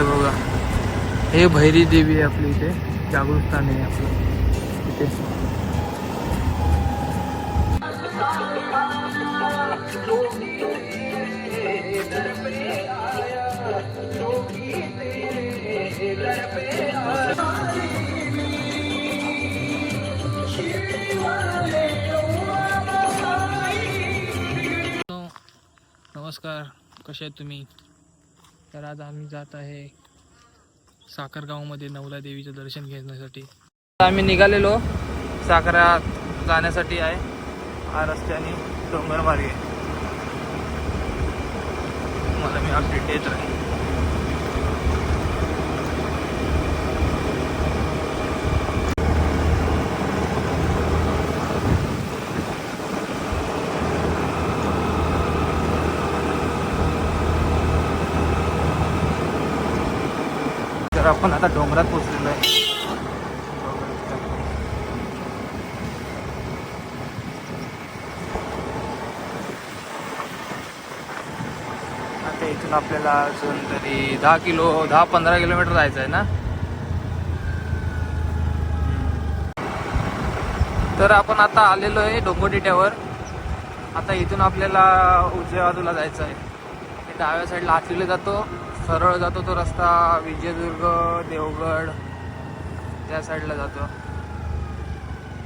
हे बघा. हे भैरी देवी आहे आपली इथे. जागृत स्थान आहे आपलं. इथे. नमस्कार. कसे आहेत तुम्ही? तर आज आम्ही जात आहे साखरगावमध्ये नवला देवीचं दर्शन घेण्यासाठी. आम्ही निघालेलो साखरा जाण्यासाठी आहे. हा रस्त्याने डोंगरमार्गे. मला मी अपडेट देत राहील आपण आता डोंगरात पोचलेलो आहे. आता इथून आपल्याला अजून तरी दहा किलो दहा पंधरा किलोमीटर जायचं आहे ना? तर आपण आता आलेलो आहे डोंगोटिट्यावर. आता इथून आपल्याला उजव्या बाजूला जायचं आहे डाव्या साईडला हातलीला जातो. सरळ जातो तो रस्ता विजयदुर्ग देवगड त्या साईडला जातो.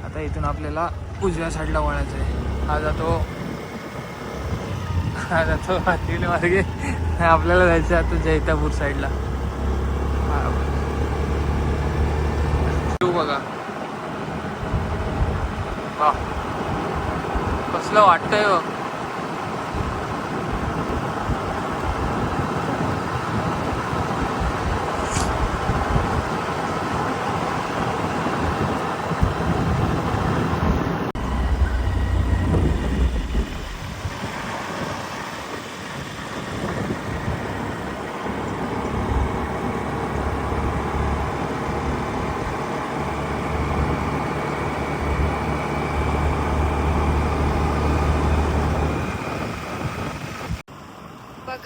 आता इथून आपल्याला उजव्या साईडला वळायचं आहे हा जातो. हा जातो. हातील मार्गे. आपल्याला जायचं आहे आता जैतापूर साईडला बघा. वा कसलं वाटतंय बघ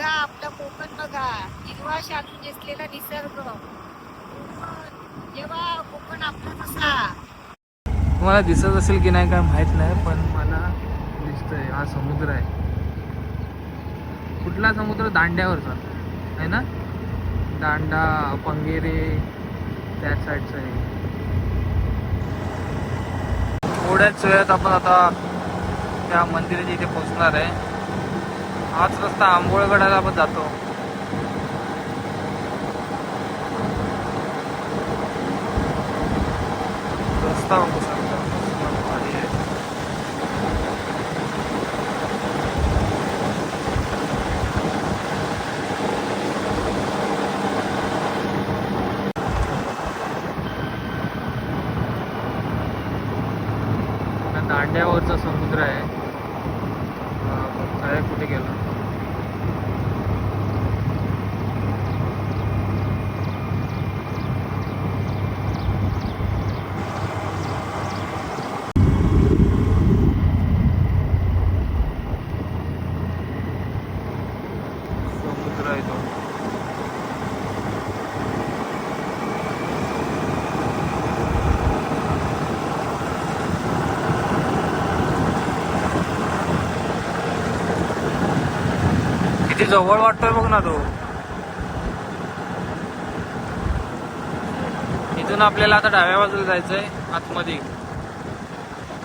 आपला कोकण बघा हिरवा शालू निसर्ग जेव्हा कोकण आपला कसा तुम्हाला दिसत असेल की नाही काय माहीत नाही पण मला दिसतंय. हा समुद्र आहे. कुठला समुद्र? दांड्यावरचा. आहे ना? दांडा पंगेरे त्या साईडचं आहे. थोड्याच वेळात आपण आता त्या मंदिराच्या इथे पोहोचणार आहे. हाच रस्ता आंबोळगडाला आपण जातो. रस्ता दांड्यावरचा समुद्र आहे हा, आपण काय कुठे गेलो समुद्र आहे तो किती जवळ वाटतोय बघ ना तो. इथून आपल्याला आता डाव्या बाजूला जायचंय आतमध्ये.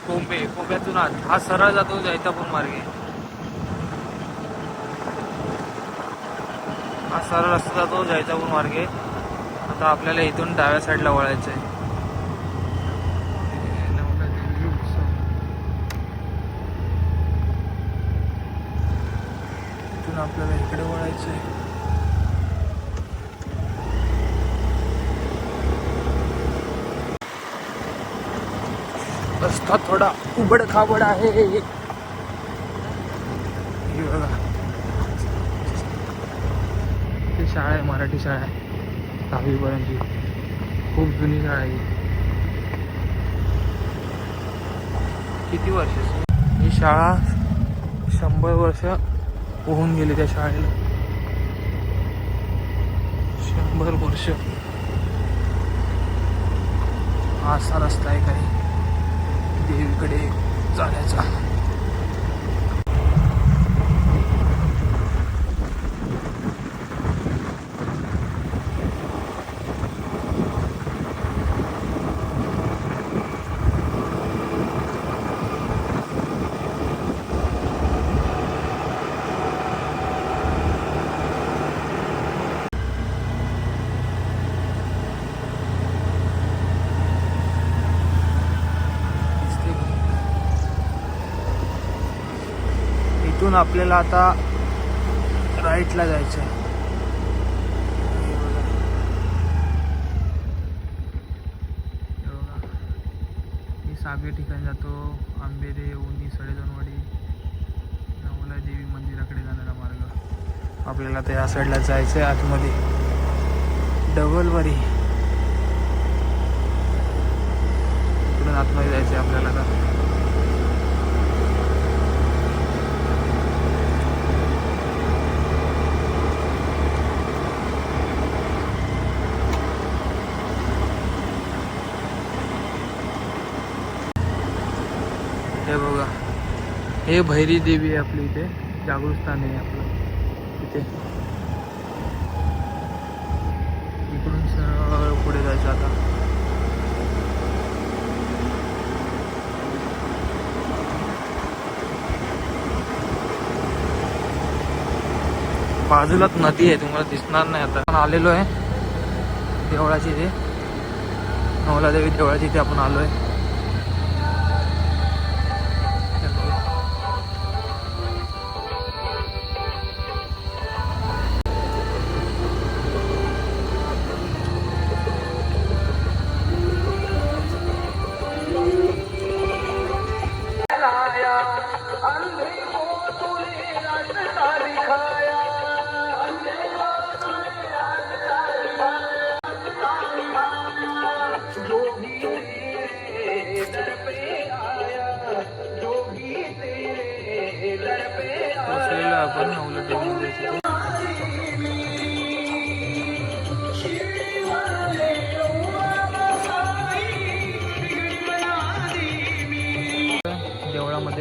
कोंबे कोंब्यातून आत. हा सरळ जातो जैतापूर मार्गे. हा सरळ रस्ता जातो जैतापूर मार्गे. आता आपल्याला इथून डाव्या साईडला वळायचं आहे इथून आपल्याला इकडे वळायचं आहे. रस्ता थोडा उबड खाबड आहे. हे बघा. ती शाळा आहे मराठी शाळा आहे. दहावीपर्यंतची. खूप जुनी शाळा आहे किती वर्ष? ही शाळा शंभर वर्ष पोहून गेले त्या शाळेला. शंभर वर्ष. हा असा रस्ता आहे काही देवीकडे जाण्याचा दिसते का? इथून आपल्याला आता राईटला जायचं आहे मी सागे ठिकाणी जातो. आंबेरे उनी सडेजनवाडी नवला देवी मंदिराकडे जाणारा मार्ग. आपल्याला त्या या साईडला जायचं आहे आतमध्ये डबलवरी इकडून आतमध्ये जायचं आहे आपल्याला आता हे बघा हे भैरी देवी आहे आपली इथे. जागृत स्थान आहे आपलं. इथे. इकडून सरळ पुढे जायचं आता. बाजूलाच नदी आहे तुम्हाला दिसणार नाही आता. आपण आलेलो आहे. देवळाची इथे. नवलादेवी देवळाची इथे आपण आलो आहे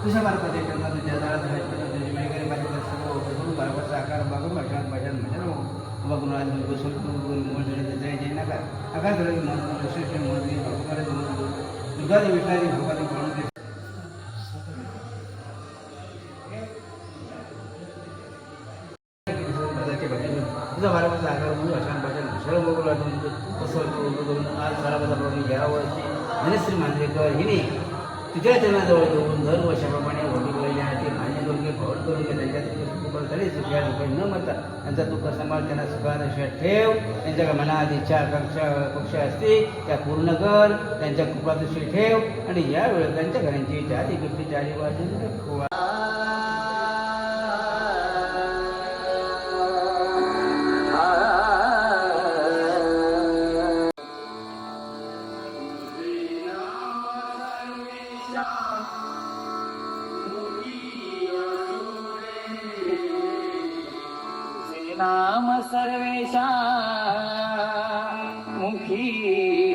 తుషార్ పదేట మేకరి పదేటప్పుడు బరబర్ సాకార భాగం భజన భజన భజన భగవన్ గుసులు జయ జయనగ అగాధుల విశ్వశ్రీ మోదీ భగవన్ దుర్గాది విష్ణాది భగవన్ గౌరీ બધા મારા પાસે આગળ હું અચાન પાછળ વિશાળ મોકલવા દઉં બસો રૂપિયા મોકલું આ સારા બધા પ્રોગ્રામ ગયા હોય છે ધનશ્રી માંદરેકર હિની तुझ्या चरणाजवळ जाऊन दर वर्षाप्रमाणे होती पहिल्या ते मान्य करून घे करून घे त्यांच्या तरी सुखिया रुपये न मरता त्यांचा दुःख समाज त्यांना सुखात ठेव. त्यांच्या मनात इच्छा आकांक्षा अपेक्षा असतील त्या पूर्ण कर. त्यांच्या कृपादृष्टी ठेव. आणि यावेळी त्यांच्या घरांची चारी गिफ्टी चारी वाजून सर्वेषां मुखी